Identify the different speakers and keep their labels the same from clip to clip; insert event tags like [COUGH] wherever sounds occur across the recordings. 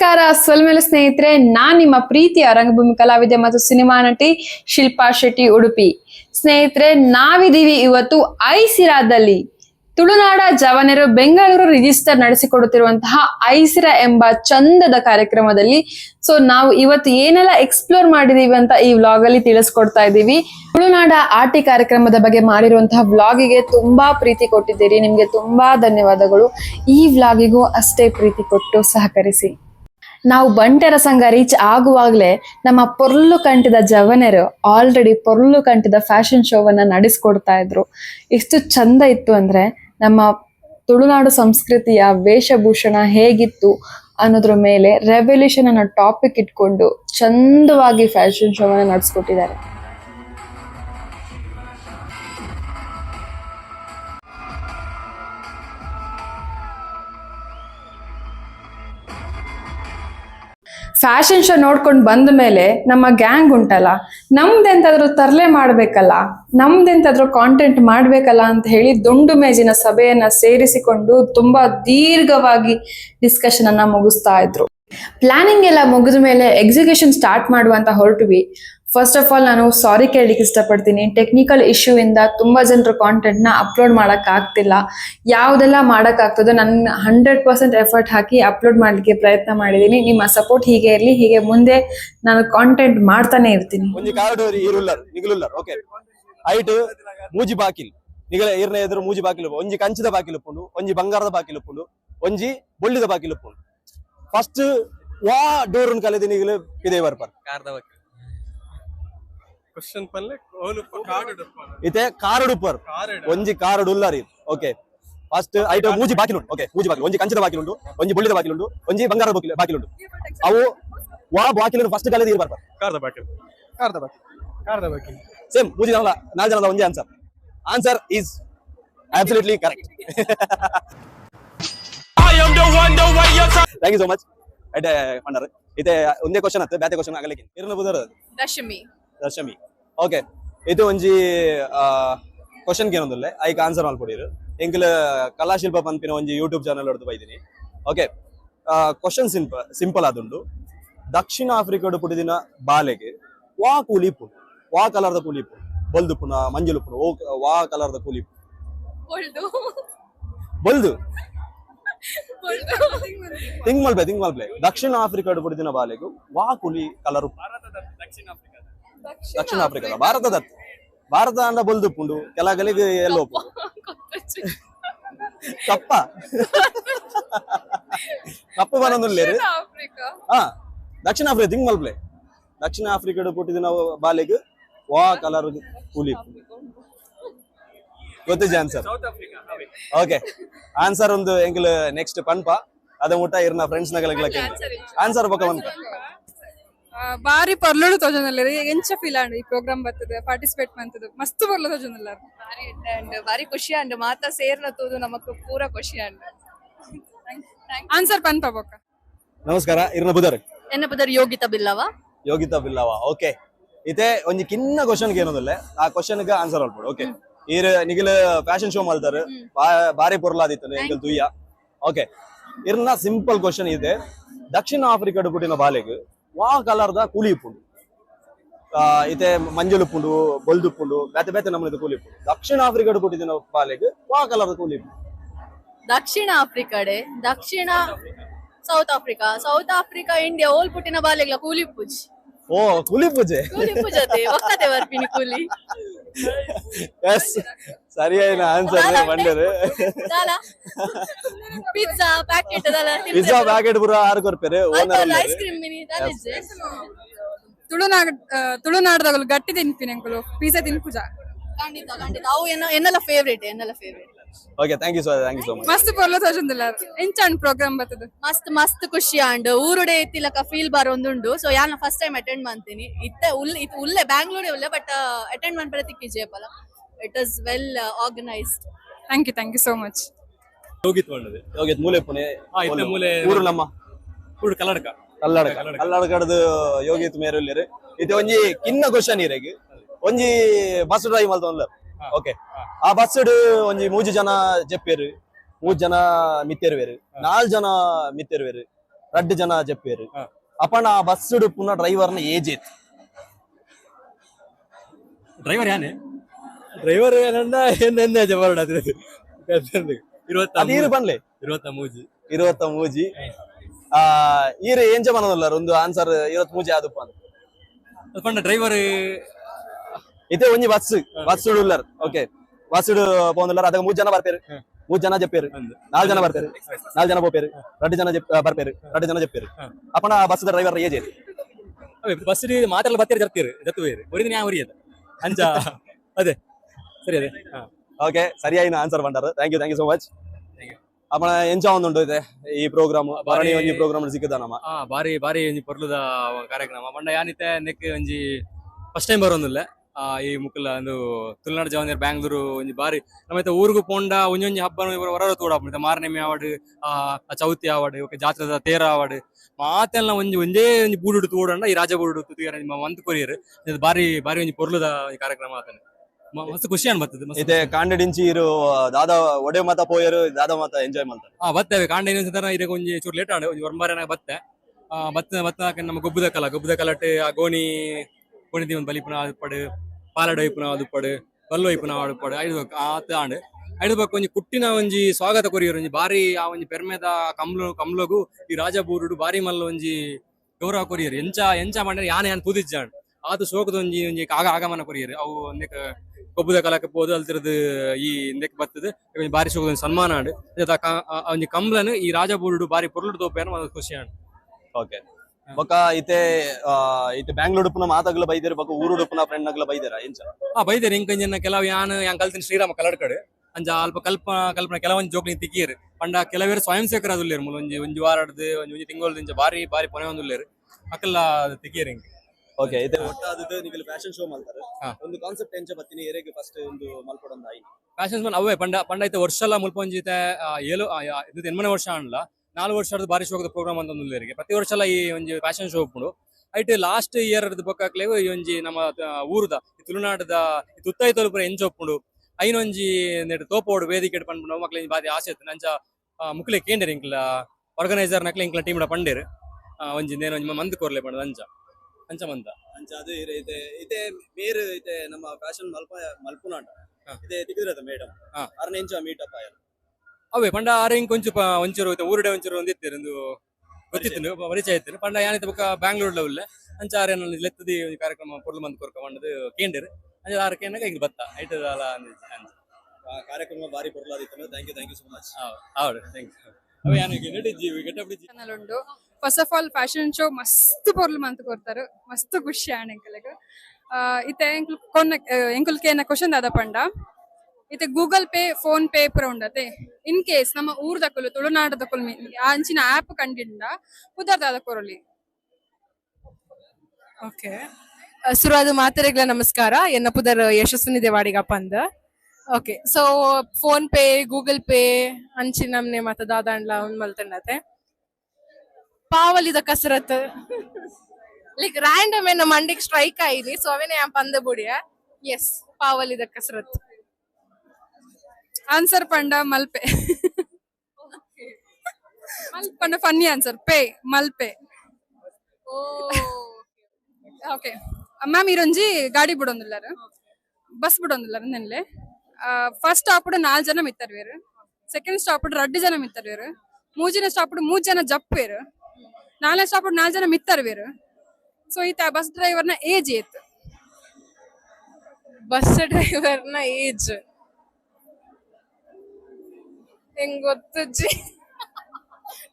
Speaker 1: ನಮಸ್ಕಾರ. ಸೊಲ್ಮೆಲು ಸ್ನೇಹಿತರೆ, ನಾನ್ ನಿಮ್ಮ ಪ್ರೀತಿಯ ರಂಗಭೂಮಿ ಕಲಾವಿದೆ ಮತ್ತು ಸಿನಿಮಾ ನಟಿ ಶಿಲ್ಪಾ ಶೆಟ್ಟಿ ಉಡುಪಿ. ಸ್ನೇಹಿತರೆ ನಾವಿದೀವಿ ಇವತ್ತು ಐಸಿರಾದಲ್ಲಿ. ತುಳುನಾಡ ಜವನರು ಬೆಂಗಳೂರು ರಿಜಿಸ್ಟರ್ ನಡೆಸಿಕೊಡುತ್ತಿರುವಂತಹ ಐಸಿರಾ ಎಂಬ ಚಂದದ ಕಾರ್ಯಕ್ರಮದಲ್ಲಿ. ಸೊ ನಾವು ಇವತ್ತು ಏನೆಲ್ಲ ಎಕ್ಸ್ಪ್ಲೋರ್ ಮಾಡಿದೀವಿ ಅಂತ ಈ ವ್ಲಾಗ್ ಅಲ್ಲಿ ತಿಳಿಸ್ಕೊಡ್ತಾ ಇದ್ದೀವಿ. ತುಳುನಾಡ ಆಟಿ ಕಾರ್ಯಕ್ರಮದ ಬಗ್ಗೆ ಮಾಡಿರುವಂತಹ ವ್ಲಾಗಿಗೆ ತುಂಬಾ ಪ್ರೀತಿ ಕೊಟ್ಟಿದ್ದೀರಿ. ನಿಮ್ಗೆ ತುಂಬಾ ಧನ್ಯವಾದಗಳು. ಈ ವ್ಲಾಗಿಗೂ ಅಷ್ಟೇ ಪ್ರೀತಿ ಕೊಟ್ಟು ಸಹಕರಿಸಿ. ನಾವು ಬಂಟರ ಸಂಘ ರೀಚ್ ಆಗುವಾಗಲೇ ನಮ್ಮ ಪೊರ್ಲು ಕಂಠದ ಜವನರು ಆಲ್ರೆಡಿ ಪೊರ್ಲು ಕಂಠದ ಫ್ಯಾಷನ್ ಶೋವನ್ನ ನಡೆಸ್ಕೊಡ್ತಾ ಇದ್ರು. ಎಷ್ಟು ಚಂದ ಇತ್ತು ಅಂದ್ರೆ ನಮ್ಮ ತುಳುನಾಡು ಸಂಸ್ಕೃತಿಯ ವೇಷಭೂಷಣ ಹೇಗಿತ್ತು ಅನ್ನೋದ್ರ ಮೇಲೆ ರೆವಲ್ಯೂಷನ್ ಅನ್ನೋ ಟಾಪಿಕ್ ಇಟ್ಕೊಂಡು ಚಂದವಾಗಿ ಫ್ಯಾಷನ್ ಶೋವನ್ನ ನಡೆಸ್ಕೊಟ್ಟಿದ್ದಾರೆ. ಫ್ಯಾಷನ್ ಶೋ ನೋಡ್ಕೊಂಡು ಬಂದ ಮೇಲೆ ನಮ್ಮ ಗ್ಯಾಂಗ್ ಉಂಟಲ್ಲ ನಮ್ದೆಂತಾದ್ರೂ ತರಲೆ ಮಾಡ್ಬೇಕಲ್ಲ ನಮ್ದೆಂತಾದ್ರೂ ಕಾಂಟೆಂಟ್ ಮಾಡ್ಬೇಕಲ್ಲ ಅಂತ ಹೇಳಿ ದುಂಡು ಮೇಜಿನ ಸಭೆಯನ್ನ ಸೇರಿಸಿಕೊಂಡು ತುಂಬಾ ದೀರ್ಘವಾಗಿ ಡಿಸ್ಕಷನ್ ಅನ್ನ ಮುಗಿಸ್ತಾ ಇದ್ರು. ಪ್ಲಾನಿಂಗ್ ಎಲ್ಲ ಮುಗಿದ ಮೇಲೆ ಎಕ್ಸಿಕ್ಯೂಷನ್ ಸ್ಟಾರ್ಟ್ ಮಾಡುವಂತ ಹೊರಟ್ವಿ. ಫಸ್ಟ್ ಆಫ್ ಆಲ್ ನಾನು ಸಾರಿ ಕೇಳಲಿಕ್ಕೆ ಇಷ್ಟಪಡ್ತೀನಿ. ಟೆಕ್ನಿಕಲ್ ಇಶ್ಯೂ ಇಂದ ತುಂಬಾ ಜನರು ಕಾಂಟೆಂಟ್ನ ಅಪ್ಲೋಡ್ ಮಾಡಕ್ ಆಗ್ತಿಲ್ಲ ಯಾವ್ದೆಲ್ಲ ಮಾಡಕ್ ಆಗ್ತದೋ ನನ್ನ ಹಂಡ್ರೆಡ್ ಪರ್ಸೆಂಟ್ ಎಫರ್ಟ್ ಹಾಕಿ ಅಪ್ಲೋಡ್ ಮಾಡ್ಲಿಕ್ಕೆ ಪ್ರಯತ್ನ ಮಾಡಿದೀನಿ. ನಿಮ್ಮ ಸಪೋರ್ಟ್ ಹೀಗೆ ಇರಲಿ ಹೀಗೆ ಮುಂದೆ ನಾನು ಕಾಂಟೆಂಟ್ ಮಾಡ್ತಾನೆ ಇರ್ತೀನಿ.
Speaker 2: ಒಂಜಿ ಕಾರಿಡೋರ್ ಈರುಲ್ಲರ್ ನಿಗಲುಲ್ಲರ್ ಓಕೆ ಹೈಟ್ ಮೂಜಿ ಬಾಕಿಲ್. ನಿಗಲ ಈರ್ನ ಎದುರು ಮೂಜಿ ಬಾಕಿಲ್ ಒಂಜಿ ಕಂಚದ ಬಾಕಿಲ್ ಉಪ್ಪುಂಡು ಒಂಜಿ ಬಂಗಾರದ ಬಾಕಿಲ್ ಉಪ್ಪುಂಡು ಒಂಜಿ ಬೊಳ್ಳಿದ ಬಾಕಿಲ್ ಉಪ್ಪುಂಡು ಫಸ್ಟ್ ವಾ ಡೋರ್ ಕಲೆದ ನಿಗಲು ಇದೇ ಬರ್ಪರ್.
Speaker 3: ಕಾರ್ದವಕ್ಕೆ ಕ್ವಶನ್ ಪನ್ಲೆ ಓಲು ಕಾರ್ಡ್
Speaker 2: ಇತ್ತೆ ಕಾರಡ್ ಉಪ್ಪರ್
Speaker 3: ಕಾರಡ್.
Speaker 2: ಒಂಜಿ ಕಾರಡ್ ಉಲ್ಲಾರಿ ಓಕೆ ಫಸ್ಟ್ ಐಟಮ್ ಮೂಜಿ ಬಾಕಿಲು ಉಂಟು ಓಕೆ ಮೂಜಿ ಬಾಕಿಲು. ಒಂಜಿ ಕಂಚದ ಬಾಕಿಲು ಉಂಟು ಒಂಜಿ ಬುಳ್ಳಿದ ಬಾಕಿಲು ಉಂಟು ಒಂಜಿ ಬಂಗಾರ ಬಾಕಿಲು ಬಾಕಿಲು ಉಂಟು ಅವು ವಾ ಬಾಕಿಲು ಫಸ್ಟ್ ಕಲೆದ ಇರ್ ಬರ್ಪರ್
Speaker 3: ಕಾರ್ದ ಬಾಕಿಲು. ಕಾರ್ದ ಬಾಕಿಲು. ಕಾರ್ದ ಬಾಕಿಲು.
Speaker 2: ಸೇಮ್ ಮೂಜಿ ಜನ ನಾಲ್ಕು ಜನದ ಒಂದೇ answer answer is absolutely correct thank you so much ಐಟೆ ಪಂಡರ್ ಇದೆ ಒಂದೇ ಕ್ವಶನ್ ಆಯ್ತು ಬೇತೆ ಕ್ವಶನ್ ಆಗಲಿಕ್ಕೆ. ಇರ್ನ ಬುದರ್
Speaker 1: ದಶಮಿ.
Speaker 2: ದಶಮಿ. ಓಕೆ ಇದು ಒಂಜಿ ಕ್ವಶನ್ ಏನೊಂದಿಲ್ಲ ಐಕ್ ಆನ್ಸರ್ ಮಾಡ್ಕೊಡಿರು ಎಂಕಲ್ ಕಲಾಶಿಲ್ಪ ಪಂಪಿನ ಒಂಜಿ ಯೂಟ್ಯೂಬ್ ಚಾನಲ್ ಹೊಡೆದು ಬೈದಿನಿ. ಓಕೆ ಕ್ವಶನ್ ಸಿಂಪಲ್ ಸಿಂಪಲ್ ಆದುಂಡು. ದಕ್ಷಿಣ ಆಫ್ರಿಕಾಡು ಪುಡಿದಿನ ಬಾಲೆಗೆ ವಾ ಕೂಲಿಪು ವಾ ಕಲರ್ದ ಕೂಲಿಪು ಬೊಲ್ದುಪುನ ಮಂಜುಲು ಪುನ ವಾ ಕಲರ್ದ ಕೂಲಿಪು. ಬೊಲ್ದು. ತಿಂಗ್ ಮಲ್ಪೆ ತಿಂಗ್ ಮಲ್ಪೆ ದಕ್ಷಿಣ ಆಫ್ರಿಕಾಡು ಪುಡಿದಿನ ಬಾಲೆಗೆ ವಾ ಕೂಲಿ ಕಲರ್.
Speaker 3: ದಕ್ಷಿಣ ಆಫ್ರಿಕಾ.
Speaker 2: ದಕ್ಷಿಣ ಆಫ್ರಿಕಾದ ಭಾರತದ ಭಾರತ ಅಂಡ ಬೊಲ್ದುಪ್ಪುಂಡು ಕೆಲಗಲಿಗೆ ಎಲ್ಲೋ ಕಪ್ಪ ಕಪ್ಪ. ಬರೋದಿಲ್ಲೇರಿ ಹಾ ದಕ್ಷಿಣ ಆಫ್ರಿಕಾ ತಿಂಗ್ ಮಲ್ಪ್ಲೆ ದಕ್ಷಿಣ ಆಫ್ರಿಕಾಡು ಪುಟ್ಟಿದಿನ ಬಾಲೆಗ್. ವಾ ಕಲರ್ ಕೂಲಿ. ಗೊತ್ತಿಜ answer
Speaker 3: South Africa
Speaker 2: okay answer ಒಂದು ಎಂಕಲ್ ನೆಕ್ಸ್ಟ್ ಪನ್ಪ. ಅದ ಮುಟ್ಟ ಇರ್ನ ಫ್ರೆಂಡ್ಸ್ ನಗಲ ಆನ್ಸರ್ ಬೊಕ ಬಂತ
Speaker 4: ಬಾರಿ ಪರ್ಲುಡು ತೋಜೊಂದುಲ್ಲೆರ್ ಎಂಚ ಫೀಲ್ ಆಂಡ್ ಈ ಪ್ರೋಗ್ರಾಮ್ ಬರ್ತದೆ ಪಾರ್ಟಿಸಿಪೇಟ್ ಮಾಡ್ತದೆ? ಮಸ್ತ್ ಪರ್ಲು ತೋಜನಲ್ಲ
Speaker 5: ಬಾರಿ ಅಂಡ್ ಬಾರಿ ಖುಷಿ ಅಂಡ್ ಮಾತ ಸೇರ್ನ ತೂದು ನಮಕ್ ಪೂರ ಖುಷಿ ಅಂಡ್.
Speaker 4: ಆನ್ಸರ್ ಪನ್ ಬೊಕ್ಕ
Speaker 2: ನಮಸ್ಕಾರ ಇರ್ನ ಬುದರ್.
Speaker 5: ಎನ್ನ ಬುದರ್ ಯೋಗಿತ ಬಿಲ್ಲವ?
Speaker 2: ಯೋಗಿತಾ ಬಿಲ್ಲವ ಓಕೆ. ಇತೆ ಒಂಜಿ ಕಿನ್ನ ಕ್ವಶನ್ ಏನೋದಲ್ಲ? ಆ ಕ್ವಶನ್ಗೆ ಆನ್ಸರ್ ಅಲ್ಪಡು ಓಕೆ. ಇರ್ ನಿಗಿಲ್ ಫ್ಯಾಷನ್ ಶೋ ಮಲ್ತಾರ ಬಾರಿ ಪೊರ್ಲಾದಿತ್ತು ಎಂಕಲ್ ತುಯ್ಯ ಓಕೆ. ಇರ್ನ ಸಿಂಪಲ್ ಕ್ವಶನ್ ಇದೆ. ದಕ್ಷಿಣ ಆಫ್ರಿಕಾ ಪುಟ್ಟಿನ ಬಾಲೆಗ್ ವಾ ಕಲರ್ದ ಕೂಲಿ ಇಪ್ಪುಂಡು ಆ, ಇತೆ ಮಂಜುಲು ಉಪ್ಪುಂಡು ಬೊಲ್ದುಪ್ಪುಂಡು ಬೇತೆ ಬೇತೆ ನಮ್ಮನಿದ ಕೂಲಿ ಇಪ್ಪುಂಡು ದಕ್ಷಿಣ ಆಫ್ರಿಕಾಡು ಕೊಟ್ಟಿದ್ದ ಪಾಲೆಗ್ ವಾ ಕಲರ್ದ ಕೂಲಿ ಇಪ್ಪುಂಡು
Speaker 5: ದಕ್ಷಿಣ ಆಫ್ರಿಕಾಡೆ ದಕ್ಷಿಣ South Africa South Africa India ಓಲ್ ಪುಟ್ಟಿನ ಬಾಲೆಗ್ಲ ಕೂಲಿ ಪೂಜೆ.
Speaker 2: ಓ ಕೂಲಿ ಪೂಜೆ.
Speaker 5: ಕೂಲಿ ಪೂಜೆ ಬರ್ಪಿನಿ ಕೂಲಿ.
Speaker 2: ಎಸ್ ಸರಿಯಾದ ಆನ್ಸರ್ ಬಂಡರು
Speaker 5: ದಾಲ ಪಿಜ್ಜಾ ಪ್ಯಾಕೆಟ್ ದಾಲ
Speaker 2: ಪಿಜ್ಜಾ ಪ್ಯಾಕೆಟ್ ಪೂರ ಆರು ಕೊರ್ಪೇರು ಓನರ್
Speaker 5: ಐಸ್ ಕ್ರೀಮ್ ಮಿನಿ
Speaker 4: ತುಳುನಾಡ್ ಆ, ತುಳುನಾಡದಾಗಲು ಗಟ್ಟಿ ತಿನ್ಪಿನಿ ಅಂಕಲು. ಪಿಜ್ಜಾ ತಿನ್ಪುಜ
Speaker 5: ಖಂಡಿತ ಖಂಡಿತ. ಅವು ಏನೋ ಎನ್ನೆಲ್ಲ favourite ಎನ್ನೆಲ್ಲ favourite
Speaker 2: okay thank you so thank you so much
Speaker 4: ಮಸ್ತ್ ಪರ್ಲು ತೋಜಂದಿಲ್ಲ ಎಂಚ ಪ್ರೋಗ್ರಾಮ್ ಬರ್ತದೆ?
Speaker 5: ಮಸ್ತ್ ಮಸ್ತ್ ಖುಷಿ ಅಂಡ್ ಊರುಡೆ ಇತ್ತಿಲಕ ಫೀಲ್ ಬಾರ್ ಒಂದುಂಡು ಸೊ ಯಾನ ಫಸ್ಟ್ ಟೈಮ್ ಅಟೆಂಡ್ ಮಾಡ್ತೀನಿ. ಇತ್ತೆ ಉಲ್ ಇತ್ತು ಉಲ್ಲೆ ಬ್ಯಾಂಗ್ಳೂರೇ ಉಲ್ಲೆ ಬಟ್ ಅಟೆಂಡ್ ಮಾಡ್ಬೇಡ ತಿಕ್ಕಿ ಜೇಪಲ it is well organised
Speaker 4: thank you thank you so much
Speaker 3: Yogith ಬಂದದೆ
Speaker 2: ಓಕೆ ಮೂಲೆ ಪುನೆ
Speaker 3: ಆ ಇತ್ತೆ ಮೂಲೆ-
Speaker 2: ಊರು ನಮ್ಮ?
Speaker 3: ಊರು ಕಲ್ಲಡಕ.
Speaker 2: ಕಲ್ಲಡಕ. ಕಲ್ಲಡಕದ ಯೋಗಿತ್ ಮೇರುಲ್ಲಿರು ಇದು ಒಂಜಿ ಕಿನ್ನ ಕ್ವಶನ್ ಇರೆಗ್ ಒಂಜಿ ಬಸ್ ಡ್ರೈವ್ ಮಲ್ತ ಓಕೆ ಆ ಬಸ್ ಒಂಜಿ ಮೂಜಿ ಜನ ಜೆಪ್ಪೇರು. ಮೂಜ್ ಜನ ಮಿತ್ತೆರುವೆರು. ನಾಲ್ ಜನ ಮಿತ್ತೆರುವೆರು. ರಡ್ಡು ಜನ ಜಪ್ಪೇರು. ಅಪಣ ಆ ಬಸ್ ಪುನಃ ಡ್ರೈವರ್ನ ಏಜ್ ಏತ್
Speaker 3: ಡ್ರೈವರ್ ಯಾನೆ? ಡ್ರೈವರ್ ಏನಂದ ಎಂದ ಜಬರ್ಡ ಇರುವತ್ತ
Speaker 2: ಅದೀರು ಬನ್ಲೆ.
Speaker 3: ಇರುವತ್ತ ಮೂಜಿ
Speaker 2: ಇರುವತ್ತ ಮೂಜಿ ಆ ಈರು ಎಂಚ ಮನದಲ್ಲ ಒಂದು ಆನ್ಸರ್ ಇರುವತ್ ಮೂಜಿ ಆದಪ್ಪ ಅಂತ.
Speaker 3: ಪಂಡ ಡ್ರೈವರ್
Speaker 2: ಇದೇ ಒಂಜಿ ಬಸ್ ಬಸ್ ಉಳ್ಳರ್. ಓಕೆ ಮೂರ್ ಜನ ಬರ್ಪೇರು.
Speaker 3: ಹ್ಮ್.
Speaker 2: ಮೂರ್ ಜನ ಜಪ್ಪೇರು.
Speaker 3: ಒಂದು.
Speaker 2: ನಾಲ್ ಜನ ಬರ್ಪೇರು. ನಾಲ್ ಜನ ಬೋಪೇರು ರಡ್ಡು ಜನ ಜಪ್- ಬರ್ಪೇರು. ರಡ್ಡು ಜನ ಜಪ್ಪೇರು.
Speaker 3: ಹ್ಮ್.
Speaker 2: ಅಪ್ಪನ ಬಸ್ ಡ್ರೈವರ್ ಏಜ್ ಏತ್
Speaker 3: ಬಸ್ ಮಾತೆಲ್ಲ ಬತ್ತೀರಿ ಜರ್ತೀರಿ ಜತ್ತು ಬೇರೆ ಒರಿದಿನ ಯಾವ ಉರಿಯದ ಅಂಚ ಅದೇ. ಸರಿ ಅದೇ.
Speaker 2: ಸರಿಯಾಗಿ answer Bhandara thank you thank you so much
Speaker 3: Thank you.
Speaker 2: ಅಪ್ಪನ ಎಂಚ ಒಂದುಂಡು ಇದೆ. ಈ ಪ್ರೋಗ್ರಾಮ್
Speaker 3: ಬಾರಿ-
Speaker 2: ಒಂಜಿ ಪ್ರೋಗ್ರಾಮ್ ಸಿಕ್ಕದ ನಮ್ಮ.
Speaker 3: ಆ ಬಾರಿ ಬಾರಿ ಒಂಜಿ ಪೊರ್ಲುದ ಕಾರ್ಯಕ್ರಮ. ಪಂಡ ಯಾನಿತ್ತೆ ನೆಕ್ ಒಂಜಿ ಫಸ್ಟ್ ಟೈಮ್ ಬರೋಂದಿಲ್ಲ. ಈ ಮುಕ್ಕಲ ಒಂದು ತುಳುನಾಡು ಜವನಿಯರ್ ಬ್ಯಾಂಗ್ಳೂರು ಒಂಜಿ ಬಾರಿ ನಮ್ಮೈತೆ ಊರುಗು ಪೋಂಡ ಒಂಜೊಂಜಿ ಹಬ್ಬನ ಇವರು ಹೊರ ತೋಡ ಮಾರನೇಮಿ ಆವಡ್ ಆ ಚೌತಿ ಆವಡ್ ಓಕೆ ಜಾತ್ರದ ತೇರ ಆವಡ್ ಮಾತೆಲ್ಲ ಒಂಜಿ ಒಂದೇ ಒಂಜಿ ಬೂಡುಡು ತೋಡಂಡ ಈ ರಾಜ ಬೂಡುಡು ತುದಿಗಾರ ನಿಮ್ಮ ಮಂತ್ ಕೊರಿಯರ್. ಇದು ಬಾರಿ ಬಾರಿ ಒಂಜಿ ಪೊರ್ಲುದ ಕಾರ್ಯಕ್ರಮ ಆತನೆ. ಮಸ್ತ್ ಖುಷಿ ಅನ್ಬರ್ತದೆ
Speaker 2: ಇದೆ ಕಾಂಡಡಿಂಚಿ ಇರು ದಾದ ಒಡೆ ಮಾತ ಪೋಯರು ದಾದ ಮಾತ ಎಂಜಾಯ್ ಮಾಡ್ತಾರೆ.
Speaker 3: ಆ ಬರ್ತೇವೆ ಕಾಂಡ ತನ ತರ ಇದಕ್ಕೆ ಒಂಜಿ ಚೂರು ಲೇಟ್ ಆಡ ಒಂಜಿ ಒರ್ಮಾರನ ಬತ್ತೆ. ಬತ್ತ ಬತ್ತ ನಮ್ಮ ಗೊಬ್ಬದ ಕಲ ಗೊಬ್ಬದ ಕಲಟ್ ಆ ಗೋಣಿ ಗೋಣಿ ಒಂದು ಬಲಿಪುನ ಅದು ಪಾಲಡ ವೈಪುನ ಅದು ಪಡು ಕಲ್ಲು ಐಪುನ ಆಡು ಪಡು ಐದು ಆತ ಆಂಡ್ ಐದು ಬಕ್ಕ ಒಂಜಿ ಕುಟ್ಟಿನ ಒಂಜಿ ಸ್ವಾಗತ ಕೊರಿಯರು ಒಂಜಿ ಬಾರಿ ಆ ಒಂಜಿ ಪೆರ್ಮೆದ ಕಮ್ಲು ಕಮ್ಲಗು ಈ ರಾಜಬೂರುಡು ಬಾರಿ ಮಲ್ಲ ಒಂಜಿ ಗೌರವ ಕೊರಿಯರು ಎಂಚ ಎಂಚ ಮಾಡಿದ್ರೆ ಯಾನೆ ಯಾನ್ ತುದಿಜ್ಜಾಂಡ್ ಆತು ಶೋಕದ ಒಂಜಿ ಆಗ ಆಗಮನ ಕೊರಿಯರು ಅವು ಒಂದಕ್ಕೆ ಕೊಬ್ಬುದ ಕಲಕ ಪೋದು ಅಲ್ತಿರದು ಈ ಇಂದಕ್ಕೆ ಬರ್ತದೆ ಒಂಜಿ ಬಾರಿ ಶೋಕದ ಸನ್ಮಾನ ಆಡು ಆ ಒಂಜಿ ಕಂಬ್ಲನ್ ಈ ರಾಜಬೂರುಡು ಬಾರಿ ಪೊರ್ಲು ತೋಪೇನ ಒಂದು ಖುಷಿ ಆಂಡ್
Speaker 2: ಓಕೆ ಬೊಕ ಇತ್ತೆ ಇತ್ತೆ ಬ್ಯಾಂಗ್ಳೂರ್ ಉಪ್ಪುನ ಮಾತಾಗ್ಲ ಬೈದಿರ ಬೊಕ ಊರು ಉಪ್ಪುನ ಫ್ರೆಂಡ್ ನಗ್ಲ ಬೈದಿರ ಎಂಚ
Speaker 3: ಆ ಬೈದೇರಿ ಇಂಕಂಜನ ಕೆಲವು ಯಾನ್ ಯಾನ್ ಕಲ್ತಿನ ಶ್ರೀರಾಮ ಕಲಡ್ಕಡೆ. ಅಂಜ ಅಲ್ಪ ಕಲ್ಪ ಕಲ್ಪನೆ ಕೆಲವೊಂದು ಜೋಕ್ಲಿ ತಿಕ್ಕಿಯರ್ ಪಂಡ ಕೆಲವೇರು ಸ್ವಯಂ ಸೇವಕರ ಅದುಲ್ಲೇರು ಮುಲ. ಒಂಜಿ ಒಂಜಿ ವಾರಡ್ದು ಒಂಜಿ ಒಂಜಿ ತಿಂಗಳದಿಂದ ಬಾರಿ ಬಾರಿ ಪೊನೆ ಒಂದುಲ್ಲೇರು ಅಕಲ್ಲ ತಿಕ್ಕಿಯರ್ ಹಿಂಗೆ.
Speaker 2: ಓಕೆ ಇದೆ ಒಟ್ಟಾದದ್ದು ನೀವು ಫ್ಯಾಷನ್ ಶೋ ಮಾಡ್ತಾರೆ. ಒಂದು ಕಾನ್ಸೆಪ್ಟ್ ಎಂಚ ಬತ್ತಿನಿ ಎರೆಗೆ ಫಸ್ಟ್ ಒಂದು ಮಲ್ಪಡೊಂದು ಆಯಿ
Speaker 3: ಫ್ಯಾಷನ್ ಮನ್ ಅವೇ ಪಂಡ ಪಂಡ ಐತೆ ವರ್ಷ ಎಲ್ಲ ಮುಲ್ಪೊಂಜಿತೆ ಏಳು ಇದು ಎನ್ಮನೆ ವರ್ಷ ಅನ್ಲ ನಾಲ್ಕು ವರ್ಷದ ಬಾರಿ ಶೋಕದ ಪ್ರೋಗ್ರಾಮ್ ಅಂತ ಒಂದು ಪ್ರತಿ ವರ್ಷ ಎಲ್ಲ ಈ ಒಂಜಿ ಫ್ಯಾಷನ್ ಶೋ ಉಪ್ಪುಂಡು ಐಟ್ ಲಾಸ್ಟ್ ಇಯರ್ ಬೊಕ್ಕಾಕ್ಲೇವು ಈ ಒಂಜಿ ನಮ್ಮ ಊರುದ ತುಳುನಾಡದ ತುತ್ತಾಯಿ ತಲುಪುರ ಎಂಚ ಒಪ್ಪುಂಡು ಐನೊಂಜಿ ನೆಟ್ ತೋಪೋಡು ವೇದಿಕೆ ಪಂಡು ಮಕ್ಳಿಗೆ ಬಾರಿ ಆಸೆ ಇತ್ತು. ನಂಜ ಮುಕ್ಲೆ ಕೇಂದ್ರ ಇಂಕ್ಲ ಆರ್ಗನೈಸರ್ ನಕ್ಲೆ ಇಂಕ್ಲ ಟೀಮ್ ಪಂಡೇರು. ಒಂಜಿ ನೇನು ಒಂಜಿ ಮಂದ್ ಕೊರ್ಲೆ ಪಂಡ ಅಂಚ ಅಂಚ ಮಂದ.
Speaker 2: ಅಂಚ ಅದು ಇದೆ ಇತ್ತೆ ಬೇರೆ ಇತ್ತೆ ನಮ್ಮ ಫ್ಯಾಷನ್ ಮಲ್ಪ ಮಲ್ಪುನಾಟ.
Speaker 3: ಇದೆ
Speaker 2: ಇತ್ತೆ ತಿಕ್ಕಿದ್ರತ ಮೇಡಮ್ ಎಂಚ ಮೀಟ್ ಅಪ್ ಆಯರ್
Speaker 3: ಅವೇ ಪಂಡ ಆರೆ ಇಂಕ್ ಒಂಚು ಪ- ಒಂಚೂರು ಐತೆ ಊರುಡೆ ಒಂಚೂರು ಒಂದಿತ್ತೇರು ಒಂದು ಗೊತ್ತಿತ್ತು ಪರಿಚಯ ಇತ್ತು. ಪಂಡ ಯಾನಿತ ಬೊಕ್ಕ ಬ್ಯಾಂಗ್ಳೂರ್ ಲೆವೆಲ್ ಅಂಚ ಆರೆ ಲೆತ್ತದಿ ಒಂಜಿ ಕಾರ್ಯಕ್ರಮ ಪೊರ್ಲು ಮಂದ್ ಕೊರ್ಕ ಬಂಡದು ಕೇಂದ್ರ ಅಂದ್ರೆ ಆರ ಕೇಂದ್ರ ಈಗ ಬತ್ತ. ಐಟ್ ಅಲ್ಲ
Speaker 2: ಆ ಕಾರ್ಯಕ್ರಮ ಬಾರಿ ಪೊರ್ಲಾದಿತ್ತು thank you thank you so much
Speaker 3: ಹೌದು ಥ್ಯಾಂಕ್ಸ್ ಯು ಯಾನಿಗೆ ನಟಿಜ್ಜಿ ಗೆಟಪ್
Speaker 4: ಚಾನಲ್ ಉಂಡು. First of all fashion show ಮಸ್ತ್ ಪೊರ್ಲು ಮಂತ್ ಕೊರ್ತಾರು ಮಸ್ತ್ ಖುಷಿ ಆಣ ಇತ್ತ ಇತ್ತೆ ಎಂಕುಲ್ ಕೊನ್ನ ಎಂಕುಲ್ಕೆ ಏನ ಕ್ವಶನ್ ದಾದ ಪಂಡ. ಇತ್ತೆ ಗೂಗಲ್ ಪೇ ಫೋನ್ ಪೇ ಪೂರ ಉಂಡತೆ ಇನ್ ಕೇಸ್ ನಮ್ಮ ಊರ್ ದಕ್ಕಲು, ತುಳುನಾಡು ಆ ಅಂಚಿನ ಆಪ್ ಕಂಡಿಂದ ಪುದರ್ ದಾದ ಕೊರಲಿ
Speaker 6: ಓಕೆ ಸುರುವಾದ ಮಾತೆರೆಗ್ಲ ನಮಸ್ಕಾರ. ಎನ್ನ ಪುದರ್ ಯಶಸ್ವಿನಿ ದೇವಾಡಿಗಪ್ಪ ಅಂದ okay so PhonePe Google pay ಅಂಚಿ ನಮ್ನೆ ಮತ್ತೆ ದಾದಾಂಡ್ಲ ಒಂದ್ ಮಲ್ತಂಡತೆ ಪಾವಲಿದ ಕಸರತ್. ಲೈಕ್ ರ್ಯಾಂಡಮ್ ಏನ ಮಂಡಿಗೆ ಸ್ಟ್ರೈಕ್ ಆಯ್ತು ಸೊ ಅವೇನೆ ಪಂದ ಬುಡಿಯ? ಎಸ್ ಪಾವಲಿದ ಕಸರತ್.
Speaker 4: ಆನ್ಸರ್ ಪಂಡ ಮಲ್ಪೆ ಮಲ್ಪಂಡ ಫನ್ನಿ ಆನ್ಸರ್ ಪೇ ಮಲ್ಪೆ ಓಕೆ ಮ್ಯಾಮ್ ಇರೊಂಜಿ ಗಾಡಿ ಬಿಡೋಂದಿಲ್ಲ ಬಸ್ ಬಿಡೋಂದಿಲ್ಲ ನೆನ್ಲೆ ಫಸ್ಟ್ ಸ್ಟಾಪ್ ನಾಲ್ ಜನ ಮಿತ್ತರ್ವೇರು ಸೆಕೆಂಡ್ ಸ್ಟಾಪ್ ರಡ್ಡು ಜನ ಮಿತ್ತರ್ವೇರು ಮೂಜಿನ ಸ್ಟಾಪ್ ಮೂರ್ ಜನ ಜಪ್ಪೇರು ನಾಲ್ನೇ ಸ್ಟಾಪ್ ನಾಲ್ ಜನ ಮಿತ್ತರ್ವೇರು ಸೊ ಈತ ಬಸ್ ಡ್ರೈವರ್ನ ಏಜ್ ಏತ್?
Speaker 6: ಬಸ್ ಡ್ರೈವರ್ನ ಏಜ್ ಹೆಂಗ್ ಜಿ?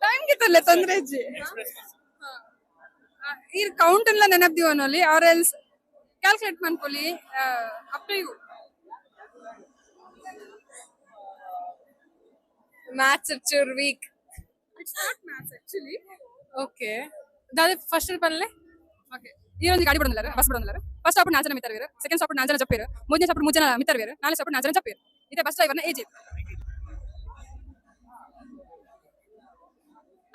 Speaker 4: ಟೈಮ್ ಗಿತ್ತಲ್ಲ ತೊಂದ್ರೆ ಅಜ್ಜಿ ಈ ಕೌಂಟ್ ಎಲ್ಲ ನೆನಪ್ದಿವ ಅನ್ನೋಲಿ ಆರ್ ಎಲ್ಸ್ ಕ್ಯಾಲ್ಕುಲೇಟ್ ಮಾಡ್ಕೊಳ್ಳಿ ಅಪ್ ಟು ಯು
Speaker 6: ಮ್ಯಾಥ್ಸ್ ಚೂರ್ weak
Speaker 4: it's not maths actually
Speaker 6: okay ದಾದ ಫಸ್ಟ್ ಪನ್ಲೆ
Speaker 4: ಓಕೆ ಈ ಒಂದು ಗಾಡಿ ಬಿಡೋದಿಲ್ಲ ಬಸ್ ಬಿಡೋದಿಲ್ಲ ಫಸ್ಟ್ ಸ್ಟಾಪ್ ನಾಲ್ಕು ಜನ ಮಿತ್ತರ್ವೇರು ಸೆಕೆಂಡ್ ಸ್ಟಾಪ್ ನಾಲ್ಕು ಜನ ಜಪ್ಪಿರು. ಮೂರನೇ ಸ್ಟಾಪ್ ಮೂರು ಜನ ಮಿತ್ತರ್ವೇರು ನಾಲ್ಕು ಸ್ಟಾಪ್ ನಾಲ್ಕು ಜನ ಜಪ್ಪಿರು. ಇದೆ ಬಸ್ ಡ್ರೈವರ್ನ ಏಜ್ ಇತ್ತು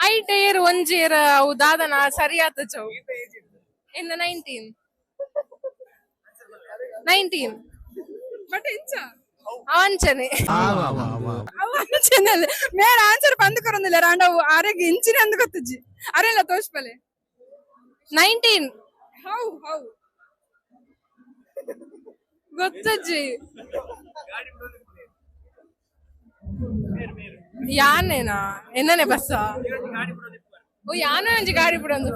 Speaker 6: ಐಟ್ ಏರ್ ಒಂಜೇರ್ ಅವು ದಾದನ ಸರಿ ಆತ ಚೌ ಇನ್ನು ನೈನ್ಟೀನ್ ನೈನ್ಟೀನ್
Speaker 4: ಬಟ್ ಇಂಚ
Speaker 6: ಅವಂಚನೆ
Speaker 4: ಚೆನ್ನಲ್ಲ ಮೇಡ ಆನ್ಸರ್ ಬಂದುಕೊರೊಂದಿಲ್ಲ ರಾಂಡ ಆರೆಗೆ ಇಂಚಿನ ಅಂದು ಗೊತ್ತಜ್ಜಿ. ಅರೆಲ್ಲ ತೋಷ್ಪಲೆ
Speaker 6: ನೈನ್ಟೀನ್
Speaker 4: ಹೌ ಹೌ.
Speaker 6: ಗೊತ್ತಜ್ಜಿ. ಯಾನೇನಾ ಎನ್ನನೆ ಬಸ್ಸ? ಓ ಯಾನೇ ಒಂಜಿ ಗಾಡಿ ಬಿಡೊಂದು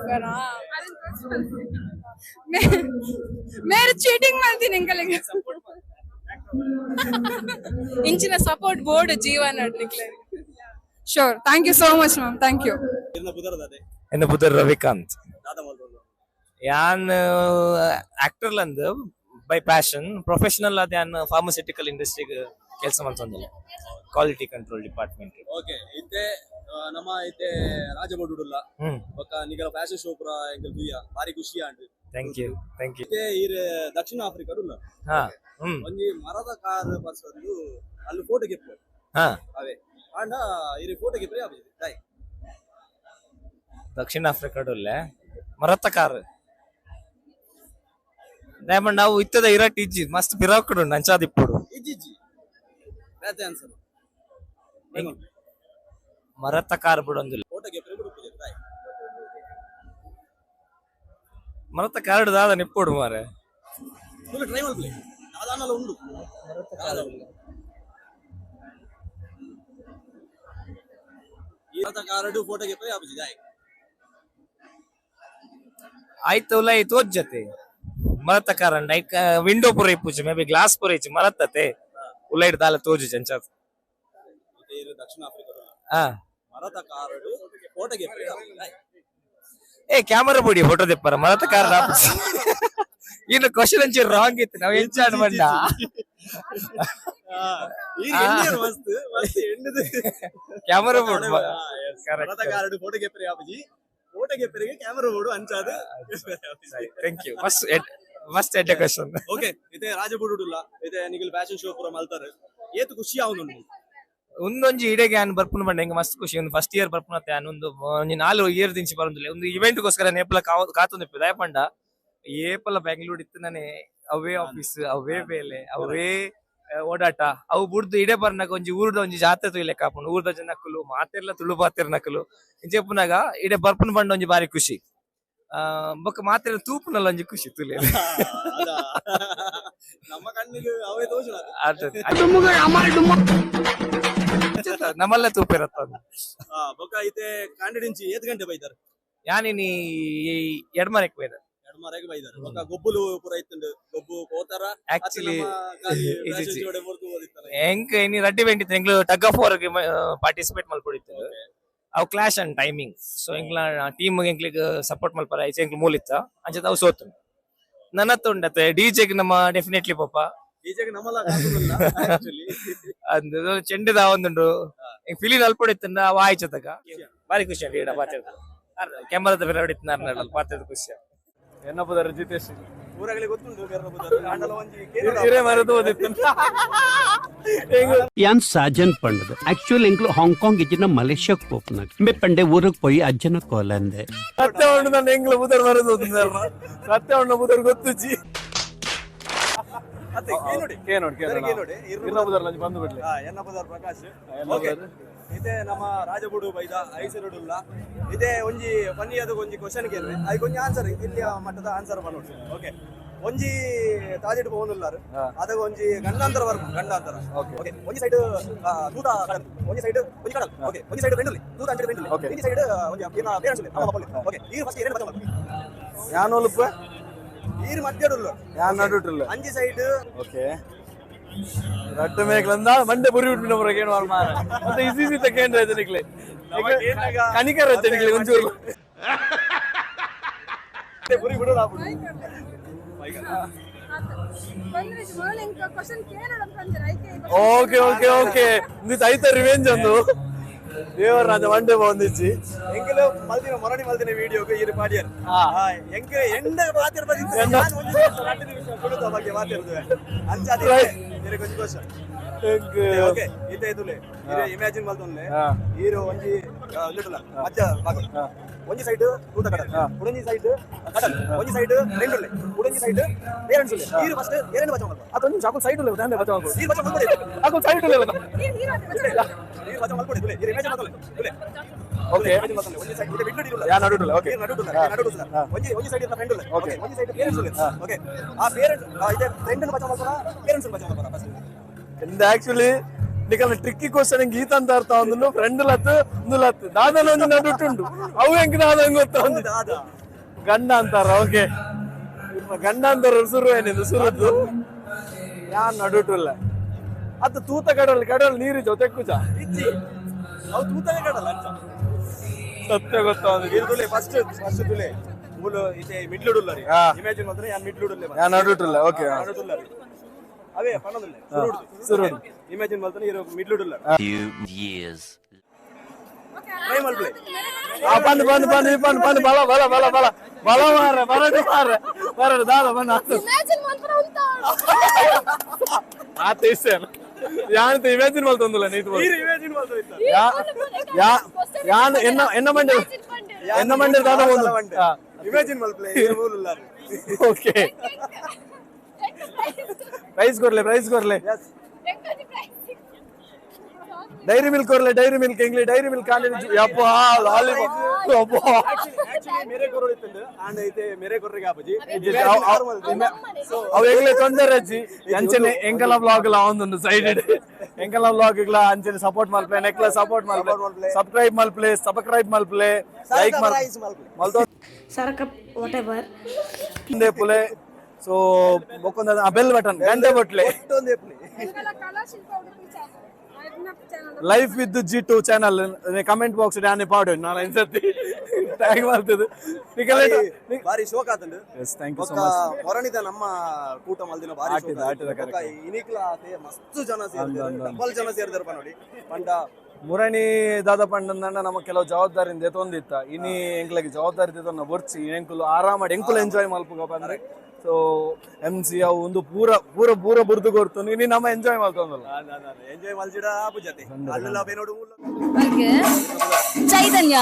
Speaker 4: ಮೇರೆ ಚೀಟಿಂಗ್ ಮಾಡ್ತೀನಿ
Speaker 6: ಇಂಚಿನ ಸಪೋರ್ಟ್ ಬೋರ್ಡ್ ಜೀವನ
Speaker 4: sure thank you so much ma'am thank you
Speaker 2: ಇರ್ನ ಪುದರದಾದೆ
Speaker 7: ಎನ್ನ ಪುತ್ರ ರವಿಕಾಂತ್.
Speaker 2: ದಾದ ಮಲ್ತೊಂದು
Speaker 7: ಯಾನ್ actor and by passion professional quality control department
Speaker 2: okay ಇತ್ತೆ ನಮ್ಮ ಇತ್ತೆ ರಾಜಬೋಡುಲ್ಲ
Speaker 7: ಹ್ಮ್.
Speaker 2: ಬೊಕ್ಕ ನಿಗಲ ಫ್ಯಾಷನ್ ಶೋ ಪುರ ಎಂಕಲ್ ದುಯ್ಯ ಬಾರಿ ಖುಷಿ and
Speaker 7: thank you thank you
Speaker 2: ಇತ್ತೆ ಇರೆ ದಕ್ಷಿಣ ಆಫ್ರಿಕಾಡುಲ್ಲ.
Speaker 7: ಹಾ ಹ್ಮ್.
Speaker 2: ಒಂಜಿ ಮರದ ಕಾರ್ ಬಸ್ ಒಂದು ಅಲ್ಲಿ ಫೋಟೋ ಗೆಪ್ಪು
Speaker 7: ಹಾ.
Speaker 2: ಅವೇ. ಆಂಡ ಇರ್ ಫೋಟೋ ಗೆಪ್ರೆ ಅವೇ ದಾಯ್
Speaker 7: ದಕ್ಷಿಣ ಆಫ್ರಿಕಾಡಲ್ಲೇ ಮರತ ಕಾರ್. ಡೈಮಂಡ್ ನಾವು ಇತ್ತದ ಇರಟ್ ಇಜ್ಜಿ ಮಸ್ತ್ ಪಿರಾಕಡು ನಂಚಾದಿಪ್ಪಡು
Speaker 2: ಇಜ್ಜಿ ಬೇತೆ
Speaker 7: ಮರತ್ತ ಕಾರ್ ಬಿಡೊಂದಿಲ್ಲ
Speaker 2: ಫೋಟೋ ಗೆಪ್ರೆ ಬಿಡು ದಾಯ್
Speaker 7: ಮರತ್ತ ಕಾರ್ ದಾದ ನಿಪ್ಪುಡು ಮಾರೆ
Speaker 2: ಫುಲ್ ಟ್ರೈ ಮಾಡ್ಲಿ ದಾದಾನಲ್ಲ ಉಂಡು. ಈ ಕಾರ್ಡ್ ಫೋಟೋ ಗೆಪ್ರೆ ಆಪಜಿ ದಾಯ್
Speaker 7: ಆಯ್ತು ಉಲೈ ತೋಜ್ಜತೆ ಮರತ ಕಾರ್ ಐಕ ವಿಂಡೋ ಪುರ ಇಪ್ಪುಜಿ ಮೇ ಬಿ ಗ್ಲಾಸ್ ಪುರ ಮರತತೆ. ಉಲೈಡ್ ದಾಲ ತೋಜು ಜಂಚಾತ್ ಏ ಕ್ಯಾಮರಾ ಬಿಡಿ ಫೋಟೋ ತೆಪ್ಪರ. ಮರತ ಕಾರಣ ಇನ್ನು ಕ್ವಶನ್ ಒಂಚೂರು ರಾಂಗ್ ಇತ್ತು. ನಾವು ಹೆಂಚಾಡ್ ಬಂಡ. ಕ್ಯಾಮರಾ ಮಸ್ತ್ ಕ್ವಶನ್
Speaker 2: ಓಕೆ ರಾಜ ಫ್ಯಾಷನ್ ಶೋ ಪೂರ ಮಲ್ತಾರೆ ಏತು ಖುಷಿ ಆವನು
Speaker 7: ಒಂದೊಂಜಿ ಇಡೆಗೆ ಆನ್ ಬರ್ಪುನ ಬಂಡ ಹೆಂಗ ಮಸ್ತ್ ಖುಷಿ. ಒಂದು ಫಸ್ಟ್ ಇಯರ್ ಬರ್ಪುನ ಆನ್ ಒಂದು ಒಂಜಿ ಇಯರ್ ದಿಂಚಿ ಬರೋದಿಲ್ಲ. ಒಂದು ಇವೆಂಟ್ ಗೋಸ್ಕರ ನೇಪಲ ಕಾತು ನಿಪ್ಪು ದಯಪಂಡ ಏಪಲ, ಬೆಂಗಳೂರು ಇತ್ತು ನಾನೇ ಅವೇ ಆಫೀಸ್ ಅವೇ ಬೇಲೆ ಅವೇ ಓಡಾಟ. ಅವು ಬುಡ್ದು ಇಡೆ ಬರ್ನಾಗ ಒಂಜಿ ಊರ್ದ ಒಂಜಿ ಜಾತ್ರೆ ತುಯ್ಲೆಕ್ಕ ಹಾಕೊಂಡು ಊರ್ದ ಜನಕ್ಕಲು, ಮಾತೆರ್ಲ ತುಳು ಬಾತೆರ್ ನಕಲು ಇಂಚೆಪ್ಪುನಾಗ ಇಡೆ ಬರ್ಪುನ ಬಂಡ ಒಂಜಿ ಬಾರಿ ಖುಷಿ. ಬೊಕ್ಕ ಮಾತ್ರ ತೂಪುನಲ್ಲ ಒಂಜಿ ಖುಷಿ ತುಲೆ. [LAUGHS]
Speaker 2: ನಮ್ಮ ಕಣ್ಣಿಗೆ ಅವೇ ತೋಚನ
Speaker 7: ನಮ್ಮಲ್ಲ ತೂಪಿರತ್ತ
Speaker 2: ಬೊಕ್ಕ ಐತೆ ಕಾಂಡಿಡಿಂಚಿ ಏತ್ ಗಂಟೆ ಬೈದಾರ.
Speaker 7: ಯಾನಿನಿ ಎಡ್ಮನೆಕ್
Speaker 2: ಎರಡು ಮರೆಗೆ ಬೈದಾರ. ಬೊಕ್ಕ ಗೊಬ್ಬುಲು ಪೂರ ಇತ್ತುಂಡು ಗೊಬ್ಬು ಪೋತಾರ
Speaker 7: ಆಕ್ಚುಲಿ ಹೆಂಗ್ ಇನಿ ರಡ್ಡಿ ಬೆಂಡಿತ್ತು ಎಂಗ್ಲು ಟಗ್ ಆಫ್ ವಾರ್ ಪಾರ್ಟಿಸಿಪೇಟ್ ಮಲ್ಪೊಡಿತ್ತು ಅವು ಕ್ಲಾಶ್ ಅಂಡ್ ಟೈಮಿಂಗ್ ಸೊ ಎಂಗ್ಲ ಟೀಮ್ ಎಂಕ್ಲಿಗ್ ಸಪೋರ್ಟ್ ಮಲ್ಪರ ಐಚೆ ಎಂಗ್ಲು ಮೂಲಿತ್ತ ಅಂಚೆ ಅವು ಸೋತು ನನ್ನ ತುಂಡತ್ತೆ ಡಿಜೆಗ್ ನಮ್ಮ ಡೆಫಿನೆಟ್ಲಿ
Speaker 2: ಪಾಪ.
Speaker 7: ಅಂದ್ರೆ ಚೆಂಡದ ಒಂದುಂಡು ಫಿಲಿನ್ ಅಲ್ಪೊಡಿತ್ತಂಡ ಅವ ಆಯ್ಚತಕ ಬಾರಿ ಖುಷಿ ಆಗಿ ಪಾತ್ರ. ಕ್ಯಾಮರಾದ ಬೇರೆ ಹೊಡಿತ್ತು ಪಾತ್ರದ ಖುಷಿ
Speaker 8: ಎನ್ನಪದರ ಜಿತೇಶ್
Speaker 2: ಊರಾಗಲಿ ಗೊತ್ತುಂಟು [LAUGHS] [LAUGHS]
Speaker 9: ಯಾನ್ ಸಾಜನ್ ಪಂಡದು. ಆಕ್ಚುಲ್ ಎಂಕ್ಲು ಹಾಂಗ್ಕಾಂಗ್ ಇಜ್ಜಿನ ಮಲೇಷ್ಯಾಕ್ ಪೋಪ್ನಾಗ ಮೆ ಪಂಡೆ ಊರಿಗೆ ಪೋಯಿ ಅಜ್ಜನ ಕೋಲಂದೆ.
Speaker 8: ಸತ್ಯ ಉಂಡು ನನ್ನ ಎಂಗ್ಲ ಬುದರ್ ಮರದು ಸತ್ಯ ಉಂಡ ಬುದರ್ ಗೊತ್ತುಜಿ ಬುದರ್ ಬಂದು ಬಿಡ್ಲಿ.
Speaker 2: ಹಾ ಎನ್ನ ಪ್ರಕಾಶ್?
Speaker 8: ಪ್ರಕಾಶ್
Speaker 2: ಇದೇ ನಮ್ಮ ರಾಜಗುಡು ಬೈದ ಐಸಿರುಡುಲ್ಲ ಇದೇ ಒಂಜಿ ಪನ್ನಿಯದ ಒಂಜಿ ಕ್ವಶನ್ ಕೇಳಿ ಅದಕ್ಕೆ ಒಂಜಿ ಆನ್ಸರ್ ಇಲ್ಲಿಯ ಮಟ್ಟದ ಆನ್ಸರ್ ಮಾಡೋದು ಓಕೆ ಒಂಜಿ ತಾಜಿಟ್ ಪೋನುಲ್ಲಾರು ಅದಕ್ಕೆ ಒಂಜಿ ಗಂಡಾಂತರ ವರ್ಗ ಗಂಡಾಂತರ. ಓಕೆ ಒಂಜಿ ಸೈಡ್ ದೂತ ಕಡಲ್. ಒಂಜಿ ಸೈಡ್ ಒಂಜಿ ಕಡಲ್. ಓಕೆ ಒಂಜಿ ಸೈಡ್ ಬೆಂಡಲ್ಲಿ ದೂರ ಅಂಚೆ ಬೆಂಡಲ್ಲಿ
Speaker 8: ಓಕೆ
Speaker 2: ಒಂಜಿ ಸೈಡ್ ಒಂಜಿ ಏನ ಪೇರೆಂಟ್ಸ್ ಅಮ್ಮ ಬಪ್ಪಲಿ ಓಕೆ ಈ ಫಸ್ಟ್ ಏನೇನು ಬತ್ತಮ
Speaker 8: ಯಾನ್ ಒಲುಪ
Speaker 2: ಈರ್ ಮಧ್ಯಡುಲ್ಲ
Speaker 8: ಯಾನ್ ನಡುಟ್ರಲ್ಲ
Speaker 2: ಅಂಜಿ ಸೈಡ್
Speaker 8: ಓಕೆ ಇಸಿ ಇಸಿ ತಕೊಂಡ್ರೆ ಆಯ್ತು ನಿಕ್ಲೆ ಕನಿಕರ ಹಚ್ಚ ನಿಕ್ಲೆ? ಒಂಚೂರು
Speaker 2: ಬುರಿ ಬಿಡೋಣ
Speaker 4: ಬಂದ್ರೆ ಮೊದಲು ಎಂಕ ಕ್ವಶನ್ ಕೇಳೋಣ ಅಂತ ಅಂತಾರೆ ಐಕೆ
Speaker 8: ಓಕೆ ಓಕೆ ಓಕೆ ಇದು ಐತ ರಿವೆಂಜ್ ಒಂದು ದೇವರ ರಾಜ ಮಂಡೆ ಬಂದಿಚ್ಚಿ
Speaker 2: ಎಂಕಲು ಮಲ್ದಿನ ಮೊರಡಿ ಮಲ್ದಿನ ವಿಡಿಯೋಗೆ ಇರು ಮಾಡಿಯರ್. ಎಂಕ ಎಂಡ ಮಾತಿರ್ ಬಂದಿತ್ತು ನಾನು ಒಂದು ನಿಮಿಷ ಕೊಡುತ್ತ ಬಗ್ಗೆ ಮಾತಿರ್ತೇವೆ ಅಂಚಾದಿ ಇರು ಕೊಂಚ
Speaker 8: ಹೆಂಗ್
Speaker 2: ಓಕೆ ಇತ್ತೆ ಇದುಲೆ ಇಮ್ಯಾಜಿನ್ ಮಲ್ದೊನ್ಲೆ ಹೀರೋ ಒಂಜಿ ಇಲ್ಲಿಟ್ಟಲ್ಲ ಮಧ್ಯ ಭಾಗ ಒಂಜಿ ಸೈಡ್ ತೂತ ಕಡಲ್ ಉಡಂಜಿ ಸೈಡ್ ಕಡಲ್ ಒಂಜಿ ಸೈಡ್ ರೆಂಡುಲ್ಲೆ ಉಡಂಜಿ ಸೈಡ್ ಪೇರೆಂಟ್ಸ್ ಉಲ್ಲೆ ನೀರು ಫಸ್ಟ್ ಎರಡು ಬಚ್ಚ ಅದು
Speaker 8: ಅದೊಂದು ಚಾಕು ಸೈಡ್ ಇಲ್ಲ ದಾಂಡೆ ಬಚಾವ್
Speaker 2: ನೀರು ಬಚ್ಚ ಮಾಡ್ಕೊಡಿ.
Speaker 8: ಹಾಕು ಸೈಡ್ ಇಲ್ಲ.
Speaker 2: ನೀರು ಬಚ್ಚ ಮಾಡ್ಕೊಡಿ ಉಲ್ಲೆ ನೀರು ಇಮೇಜ್
Speaker 8: ಓಕೆ
Speaker 2: ಒಂಜಿ ಸೈಡ್ ಬಿಟ್ಟು ಬಿಟ್ಟು
Speaker 8: ಯಾ ನಡುಟಲ್ಲ ಓಕೆ
Speaker 2: ನಡುಟುಲ್ಲ ನಡುಟುಲ್ಲ ಒಂಜಿ ಒಂಜಿ ಸೈಡ್ ಇನ್ನ ಫ್ರೆಂಡ್ ಉಲ್ಲೆ ಓಕೆ ಒಂಜಿ ಸೈಡ್ ಪೇರೆಂಟ್ಸ್ ಉಲ್ಲೆ ಓಕೆ ಆ ಪೇರೆಂಟ್ ಇದೆ ಫ್ರೆಂಡ್ ಬಚ್ಚ ಮಾಡ್ಕೊಳ ಪೇರೆಂಟ್ಸ್ ಬಚ್ಚ ಮಾಡ್ಕೊಳ ಫಸ್ಟ್
Speaker 8: ಎಂದ ಆಕ್ಚುಲಿ ನಿಕಲ್ ಟ್ರಿಕ್ಕಿ ಕ್ವಶನ್ ಗೀತ ಅಂತ ಅರ್ಥ ಒಂದು ಫ್ರೆಂಡ್ ಲತ್ ಒಂದು ಲತ್ ದಾದನ ಒಂದು ನಡುಟುಂಡು ಅವು ಹೆಂಗ್ ದಾದ ಹೆಂಗ್ ಗೊತ್ತ ಒಂದು
Speaker 2: ದಾದ
Speaker 8: ಗಂಡ ಅಂತಾರ ಓಕೆ ಗಂಡ ಅಂತಾರ ಸುರು ಏನಿದು ಸುರದ್ದು ಯಾನ್ ನಡುಟುಲ್ಲ ಅದು ತೂತ ಕಡಲ್ ಕಡಲ್ ನೀರು ಜೊತೆ ಕುಜ
Speaker 2: ಇಜ್ಜಿ ಅವು ತೂತನೇ ಕಡಲ್ಲ ಅಂಚ
Speaker 8: ಸತ್ಯ ಗೊತ್ತ ಒಂದು
Speaker 2: ನೀರು ತುಲೆ ಫಸ್ಟ್ ಫಸ್ಟ್ ತುಲೆ ಮೂಲು ಇದೆ ಮಿಡ್ಲುಡುಲ್ಲ ರೀ
Speaker 8: ಹಾ.
Speaker 2: ಇಮ್ಯಾಜಿನ್ ಮಾತ್ರ ಯಾನ್ ಮಿಡ್ಲುಡುಲ್ಲೆ
Speaker 8: ಯಾ ನಡುಟುಲ್ಲ ಓಕೆ
Speaker 2: ನಡುಡುಲ್ಲ ರೀ ಅವೇ ಪಣ್ಣದುಲ್ಲೆ ಸುರುಡು.
Speaker 8: ಸುರುಡು.
Speaker 2: ಇಮ್ಯಾಜಿನ್ ಮಾಡ್ತಾನೆ ಇರೋ ಮಿಡ್ಲುಡುಲ್ಲ
Speaker 10: Few years.
Speaker 2: ಟ್ರೈ ಮಾಡ್ಬಿಡಿ
Speaker 8: ಆ ಬಂದು ಬಂದು ಬಂದು ಈ ಬಂದು ಬಂದು ಬಲ ಬಲ ಬಲ ಬಲ. ಬಲ ಮಾರ ಬರಡು ಮಾರ ಬರಡು ದಾದ ಬಂದು ಆತು. ಆತ ಇಷ್ಟ ಯಾನ್ ಇಮೇಜಿನ್ ಮಲ್ತೊಂದುಲ್ಲ ನೀತು
Speaker 2: ನೀರು ಇಮ್ಯಾಜಿನ್ ಮಾಡ್ತಾ ಇತ್ತ
Speaker 8: ಯಾ ಯಾ ಯಾನ್ ಎನ್ನ ಎನ್ನ ಮಂಡೆ ಎನ್ನ ಮಂಡೆ ದಾದ ಒಂದು
Speaker 2: ಇಮ್ಯಾಜಿನ್ ಮಲ್ಪ್ಲೆ ನೀರು ಮೂಲುಲ್ಲ ರೀ
Speaker 8: ಓಕೆ ಪ್ರೈಸ್ ಕೊರ್ಲೆ ಪ್ರೈಸ್ ಕೊರ್ಲೆ ಡೈರಿ ಮಿಲ್ಕ್ ಕೊರ್ಲೆ ಡೈರಿ ಮಿಲ್ಕ್ ಎಂಗ್ಲಿ ಡೈರಿ ಮಿಲ್ಕ್ ಕಾಲೇಜ್ ಯಪ್ಪ ಲಾಲಿಪಾಪ್ ಯಪ್ಪ.
Speaker 2: ಆಕ್ಚುಲಿ ಮೇರೆ ಕೊರೋಡು ಇತ್ತಂದು ಆಂಡ ಐತೆ ಮೇರೆ ಕೊರ್ರಿಗೆ ಆಪಜಿ
Speaker 8: ಅವ ಎಂಗ್ಲೆ ತೊಂದರೆ ಅಜ್ಜಿ. ಅಂಚನೆ ಎಂಕಲ ಬ್ಲಾಗ್ ಲ ಒಂದೊಂದು ಸೈಡ್ ಎಂಕಲ ಬ್ಲಾಗ್ ಲ ಅಂಚನೆ ಸಪೋರ್ಟ್ ಮಲ್ಪೆ ನೆಕ್ಲ ಸಪೋರ್ಟ್ ಮಲ್ಪೆ ಸಬ್ಸ್ಕ್ರೈಬ್ ಮಲ್ಪ್ಲೆ ಸಬ್ಸ್ಕ್ರೈಬ್ ಮಲ್ಪ್ಲೆ ಲೈಕ್ ಮಾಲ್
Speaker 11: ಪ್ಲೇ ಸರ್ಕ
Speaker 8: ವಾಟ್ ಎವರ್ ಇಂದೆ ಪುಲೆ ಸೊ ಬೊಕ್ಕೊಂದ ಬೆಲ್ ಬಟನ್ ಗಂಟೆ ಬಟ್ಲೆ. Life with G two channel comment box ಡ್ಯಾನೆ ಪಾಡು ನಾನು ಇನ್ಸತಿ ಟ್ಯಾಗ್ ಮಾಡ್ತಿದ್ದು
Speaker 2: ಬಾರಿ ಶೋಕ ಆತಂಡು
Speaker 8: yes thank you so much
Speaker 2: ಹೊರಣಿದ ನಮ್ಮ ಕೂಟ ಮಲ್ದಿನ ಬಾರಿ
Speaker 8: ಆಟಿದ, ಆಟಿದ.
Speaker 2: ಇನಿಕ್ಲ ಆತೆ ಮಸ್ತ್ ಜನ ಸೇರ್ತಾರೆ ಡಬಲ್ ಜನ ಸೇರ್ದಾರಪ್ಪ ನೋಡಿ. ಪಂಡ.
Speaker 8: ಮುರಣಿ ದಾದ ಪಂಡಂದಣ್ಣ ನಮ್ಮ ಕೆಲವು ಜವಾಬ್ದಾರಿ ತೊಂದಿತ್ತ ಇನಿ ಎಂಕ್ಲಗೆ ಜವಾಬ್ದಾರಿ ಬರ್ಸಿ ಬರ್ಚಿ ಎಂಕುಲು ಆರಾಮಾಡಿ ಎಂಕುಲು ಎಂಜಾಯ್ ಮಲ್ಪುಗ ಬಂದ್ರೆ ಸೊ ಎಂ ಸಿ ಅವು ಒಂದು ಪೂರ ಪೂರ ಪೂರ ಬುರ್ದು ಕೊಡ್ತು. ನೀನು ನಮ್ಮ ಎಂಜಾಯ್ ಮಾಡ್ಕೊಂಡಲ್ಲ
Speaker 2: ಎಂಜಾಯ್ ಮಲ್ಸಿಡ ಪೂಜತೆ ಅಲ್ಲೆಲ್ಲ ಬೇ ನೋಡು
Speaker 5: Chaitanya.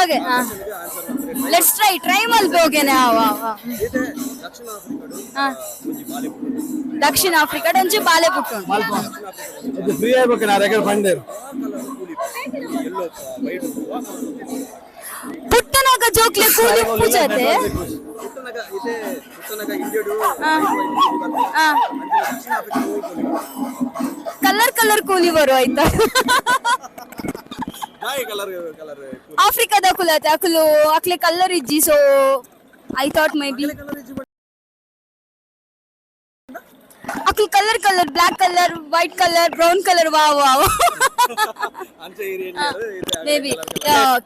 Speaker 5: Okay. Let's try try Malpe ಓಕೆನೆ
Speaker 2: ಇದೆ ದಕ್ಷಿಣ ಆಫ್ರಿಕಾಡು
Speaker 5: ಹಾ. ದಕ್ಷಿಣ ಆಫ್ರಿಕಾ ಒಂಚಿ ಬಾಲೆ ಪುಟ್ಟು
Speaker 8: ಫ್ರೀ ಆಗ್ಬೇಕು ನಾ ರೆಕಾರ್ಡ್ ಬಂದೇರು
Speaker 5: ಪುಟ್ಟನಾಗ ಜೋಕ್ಲೆ ಕೂಲಿ ಪೂಜತೆ?
Speaker 2: ಪುಟ್ಟನಗ ಇದೆ ಪುಟ್ಟನಗ ಇಂಡಿಯಡು
Speaker 5: ಹಾ
Speaker 2: ದಕ್ಷಿಣ ಆಫ್ರಿಕಾ ಹೋಗಿ
Speaker 5: ಕಲರ್ ಕಲರ್ ಕೂಲಿ ಬರು ಆಯ್ತಾ?
Speaker 2: ಹಾಯ್ ಕಲರ್ ಕಲರ್
Speaker 5: ಆಫ್ರಿಕಾದ ಕುಲತೆ ಅಕುಲು ಅಕ್ಲೆ ಕಲರ್ ಇಜ್ಜಿ so I thought maybe ಅಕ್ಲು colour colour black colour white colour brown colour ವಾ ವಾ
Speaker 2: ಅಂಚೆ ಏರಿಯಾ
Speaker 5: ಮೇಬಿ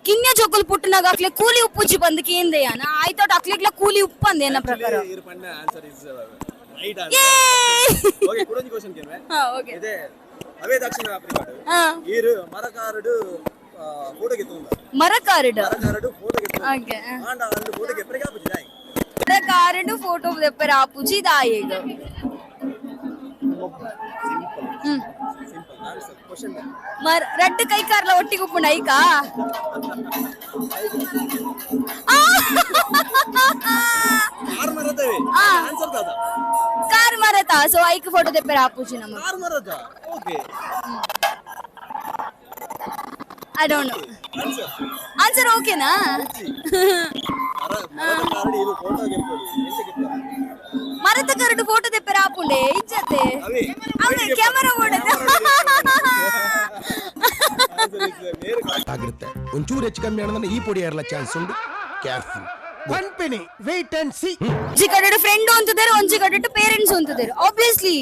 Speaker 5: ಕಿನ್ಯ ಜೋಕುಲ್ ಪುಟ್ಟನಾಗ ಅಕ್ಲೆ ಕೂಲಿ ಉಪ್ಪುಜಿ ಬಂದ್ ಕೇಂದೆ ಯಾನ ಐ ಥಾಟ್ ಅಕ್ಲೆಗ್ಲ ಕೂಲಿ ಉಪ್ಪು ಅಂದೆ ಏನ ಪ್ರಕಾರ?
Speaker 2: ಈರು ಮರಕಾರಡು
Speaker 5: ಮರಕಾರಡು ಫೋಟೋ ದೆಪ್ಪರ ಆಪುಜಿ ದಾಯೇಗ ಮರ ರಡ್ಡು ಕೈ ಕಾರ್ಲ ಒಟ್ಟಿಗೆ ಉಪ್ಪುಂಡ ಐಕಾ
Speaker 2: ಕಾರ್
Speaker 5: ಮರತ ಸೊ ಐಕ್ ಫೋಟೋ ದೆಪ್ಪರ ಆ ನಮ್ಮ
Speaker 2: ಕಾರ್ ಮರದ okay
Speaker 5: I don't know?
Speaker 2: Answer
Speaker 5: ಓಕೆನಾ
Speaker 2: ಮರ ಮರದ
Speaker 5: ಕರಡು ಫೋಟೋ ಕ್ಯಾಮರಾ ಓಡದ.
Speaker 2: ಆನ್ಸರ್ ಇಸ್ ನೇರ
Speaker 12: ಆಗಿರುತ್ತೆ ಒಂಚೂರು ಹೆಚ್ಚು ಕಮ್ಮಿ ಹೇಳಿದ್ರೆ ಈ ಪುಡಿ ಏರಲ ಚಾನ್ಸ್ ಉಂಟು. Careful company wait weight and see
Speaker 5: ಒಂಜಿ ಕಡೆಡು ಫ್ರೆಂಡ್ ಅಂತಿದ್ದಾರೆ ಒಂಜಿ ಕಡೆಡು ಪೇರೆಂಟ್ಸ್ ಅಂತಿದ್ದಾರೆ ಆಬ್ವಿಯಸ್ಲಿ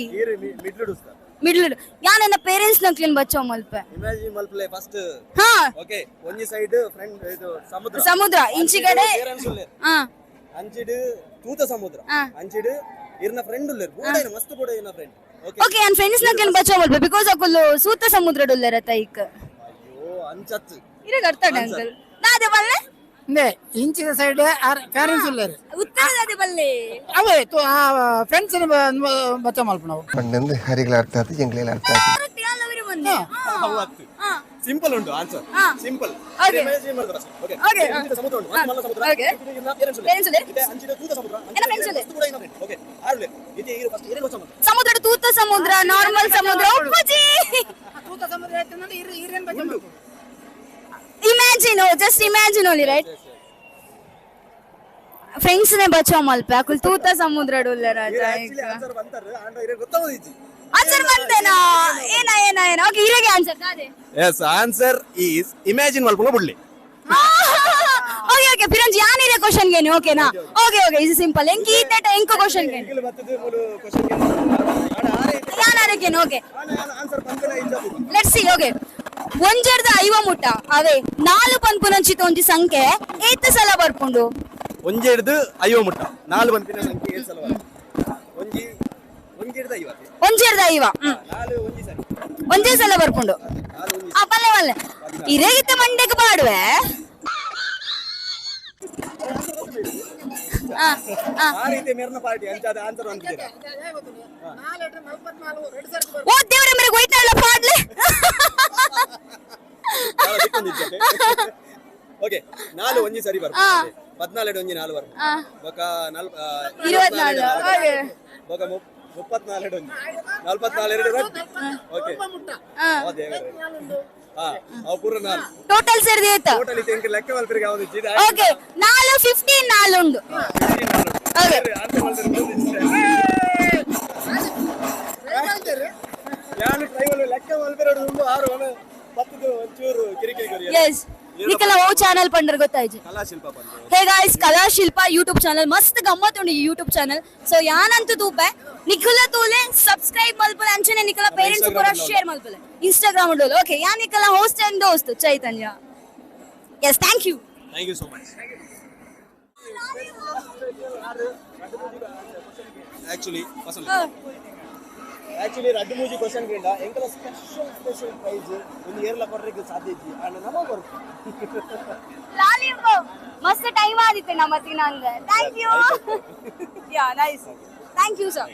Speaker 5: ಮಿಡ್ಲ್ ಯಾನ್ ನನ್ನ ಪೇರೆಂಟ್ಸ್ ನಕ್ಲಿನ್ ಬಚ್ಚೋ ಮಲ್ಪೆ
Speaker 2: ಇಮ್ಯಾಜಿನ್ ಮಲ್ಪಲೆ ಫಸ್ಟ್
Speaker 5: ಹಾ
Speaker 2: ಓಕೆ ಒಂಜಿ ಸೈಡ್ ಫ್ರೆಂಡ್ ಇದು ಸಮುದ್ರ
Speaker 5: ಸಮುದ್ರ ಇಂಚಿ ಕಡೆ
Speaker 2: ಪೇರೆಂಟ್ಸ್ ಉಲ್ಲೇರ್
Speaker 5: ಹಾ
Speaker 2: ಅಂಚಿಡು ತೂತ ಸಮುದ್ರ
Speaker 5: ಆ.
Speaker 2: ಅಂಚಿಡು ಇರ್ನ ಫ್ರೆಂಡ್ ಉಲ್ಲೇರ್ ಬೂಡೈನ ಮಸ್ತ್ ಬೂಡೈನ ಫ್ರೆಂಡ್ ಓಕೆ
Speaker 5: ಓಕೆ ಅನ್ ಫ್ರೆಂಡ್ಸ್ ನಕ್ಲಿನ್ ಬಚ್ಚೋ ಮಲ್ಪೆ ಬಿಕಾಸ್ ಅಕುಲು ಸೂತ ಸಮುದ್ರ ಡುಲ್ಲೆ ತೈಕ್
Speaker 2: ಅಯ್ಯೋ ಅಂಚತ್
Speaker 5: ಇರಗ ಅರ್ಥಾಡ ಅಂಕಲ್ ನಾದೆ ಬಲ್ಲೆ
Speaker 12: ಇಂಚಿನ ಸೈಡ್ ಪೇರೆಂಟ್ಸ್ ಉಳ್ಳಾರು
Speaker 5: ಉತ್ತರದಲ್ಲಿ ಬಲ್ಲೆ.
Speaker 12: ಅವೇ ಫ್ರೆಂಡ್ಸ್ ಬಚ್ಚ ಮಲ್ಪ ನಾವು
Speaker 10: ಪಂಡೆಂದು
Speaker 2: ಸಿಂಪಲ್ ಉಂಟು ಆನ್ಸರ್. ಸಿಂಪಲ್. ಸಮುದ್ರ ತೂತ ಸಮುದ್ರ.
Speaker 5: ಏನ friends ಉಳ್ಳೆ?
Speaker 2: ಓಕೆ ಆರ್ಲೆ ಇದೆ ಇರು ಫಸ್ಟ್ ಏನೇ ಗೊತ್ತ
Speaker 5: ಸಮುದ್ರ ತೂತ ಸಮುದ್ರ ನಾರ್ಮಲ್ ಸಮುದ್ರ. ಉಪ್ಪುಜಿ
Speaker 12: ತೂತ ಸಮುದ್ರ ಬಚ್ಚ ಮಲ್ಪ
Speaker 5: imagine just imagine only right friends ನೇ ಬಚಾವ್ ಮಲ್ಪ ಅಕುಲ್ ತೂತ ಸಮುದ್ರ
Speaker 2: ಇರೇ ಗೊತ್ತಾಗೋದಿತ್ತು.
Speaker 5: ಆನ್ಸರ್ ಬಂತೇನಾ? ಏನ ಏನ ಏನ? ಓಕೆ ಇರಗೆ ಆನ್ಸರ್ ದಾದೆ.
Speaker 2: ಎಸ್ ಆನ್ಸರ್ ಈಸ್ ಇಮ್ಯಾಜಿನ್ ಮಲ್ಪಂಗ ಬಿಡ್ಲಿ.
Speaker 5: ಓಕೆ ಓಕೆ ಫಿರಂಜ್ ಯಾನ್ ಇರೆ ಕ್ವಶನ್ ಗೆನಿ? ಓಕೆನಾ ಓಕೆ ಓಕೆ ಇದು ಸಿಂಪಲ್ ಎಂಕಿ ಈತೆಟ ಎಂಕ ಕ್ವಶನ್ ಗೆನಿ? ಯಾನ್ ಆರಕ್ಕೇನು ಓಕೆ ಲೆಟ್ಸ್ ಸಿ ಓಕೆ ಒಂಜರ್ದ ಐವ ಮುಟ್ಟ ಅವೇ ನಾಲ್ ಪನ್ಪುನಂಚಿತ ಒಂಜಿ ಸಂಖ್ಯೆ ಏತ ಸಲ ಬರ್ಪುಂಡು?
Speaker 2: ಒಂಜಿ ಹಿಡ್ದು ಐವ ಮುಟ್ಟ ನಾಲ್ ಬಂತಿನ ಸಂಖ್ಯೆ ಏಳು ಸಲ ಬರ್ತದೆ. ಒಂಜಿ ಒಂಜಿ ಹಿಡ್ದು ಐವತ್ತು
Speaker 5: ಒಂಜರ್ದ ಐವ ಹ್ಮ್.
Speaker 2: ನಾಲು ಒಂಜಿ ಸರಿ.
Speaker 5: ಒಂದೇ ಸಲ ಬರ್ಪುಂಡು.
Speaker 2: ಒಂಜಿ
Speaker 5: ಆ ಪಲ್ಲೆ ಪಲ್ಲೆ. ಇರೇಗಿತ್ತ ಮಂಡೆಗೆ ಪಾಡುವೆ ಆ
Speaker 2: ರೀತಿ ಮೇರ್ನ ಪಾರ್ಟಿ ಅಂಚಾದ ಆನ್ಸರ್ ಅಂತಿದ್ದೀರಾ
Speaker 5: ಓ ದೇವ್ರ ಮನೆಗೆ ಹೋಯ್ತಾಳ ಪಾಡ್ಲೆ?
Speaker 2: ಓಕೆ ನಾಲ್ಕು ಒಂಜಿ ಸರಿ ಬರ್ತದೆ. ಪದ್ನಾಲ್ಕು ಒಂಜಿ ನಾಲ್ಕು ಬರ್ತದೆ. ಬೊಕ
Speaker 5: ನಲ್ಪ ಇರುವತ್ನಾಲ್ಕು.
Speaker 2: ಬೊಕ ಒಂಜಿ. ನಲ್ಪತ್ನಾಲ್ಕು ಓಕೆ. ಓ
Speaker 5: ಟೋಟಲ್
Speaker 2: ನಾನು ಟ್ರೈವಲ್ ಲೆಕ್ಕ ಮಲ್ಪಿರೋದು ಒಂದು ಆರು ಒಣ ಪತ್ತದು ಒಂಚೂರು ಕಿರಿಕಿರಿ ಕರಿ
Speaker 5: ಎಸ್ ನಿಕಲ ಓ ಚಾನಲ್ ಪಂಡರ್ ಗೊತ್ತಾಯ್ತು
Speaker 2: ಕಲಾಶಿಲ್ಪ ಬಂದು
Speaker 5: hey guys Kalashilpa YouTube channel ಮಸ್ತ್ ಗಮ್ಮತ್ ಉಂಡು ಈ ಯೂಟ್ಯೂಬ್ ಚಾನಲ್ ಸೊ ಯಾನಂತೂ ತೂಪೆ ನಿಖಲ ತೂಲೆ ಸಬ್ಸ್ಕ್ರೈಬ್ ಮಲ್ಪಲೆ. ಅಂಚನೆ ನಿಖಲ ಪೇರೆಂಟ್ಸ್ ಪೂರ ಶೇರ್ ಮಲ್ಪಲೆ. ಇನ್ಸ್ಟಾಗ್ರಾಮ್ ಉಂಡು ಓಕೆ ನಿಖಲ ಹೋಸ್ಟ್ ಅಂಡ್ ದೋಸ್ತ್ Chaitanya. Yes thank you
Speaker 2: thank you so much actually actually ರಡ್ಡು ಮೂಜಿ ಕ್ವಶನ್ ಗಿಂಡ ಎಂಕಲ ಸ್ಪೆಷಲ್ ಸ್ಪೆಷಲ್ ಪ್ರೈಸ್ ಒಂದು ಏರ್ಲ ಕೊಡ್ಲಿಕ್ಕೆ ಸಾಧ್ಯ ಇಜ್ಜಿ ಅಂಡ್ ನಮ ಬರ್ತು
Speaker 5: ಲಾಲಿಪಾಪ್ ಮಸ್ತ್ ಟೈಮ್ ಆದಿತ್ತೆ ನಮ್ಮ ತಿನ್ನಂಗ thank you yeah nice thank you sir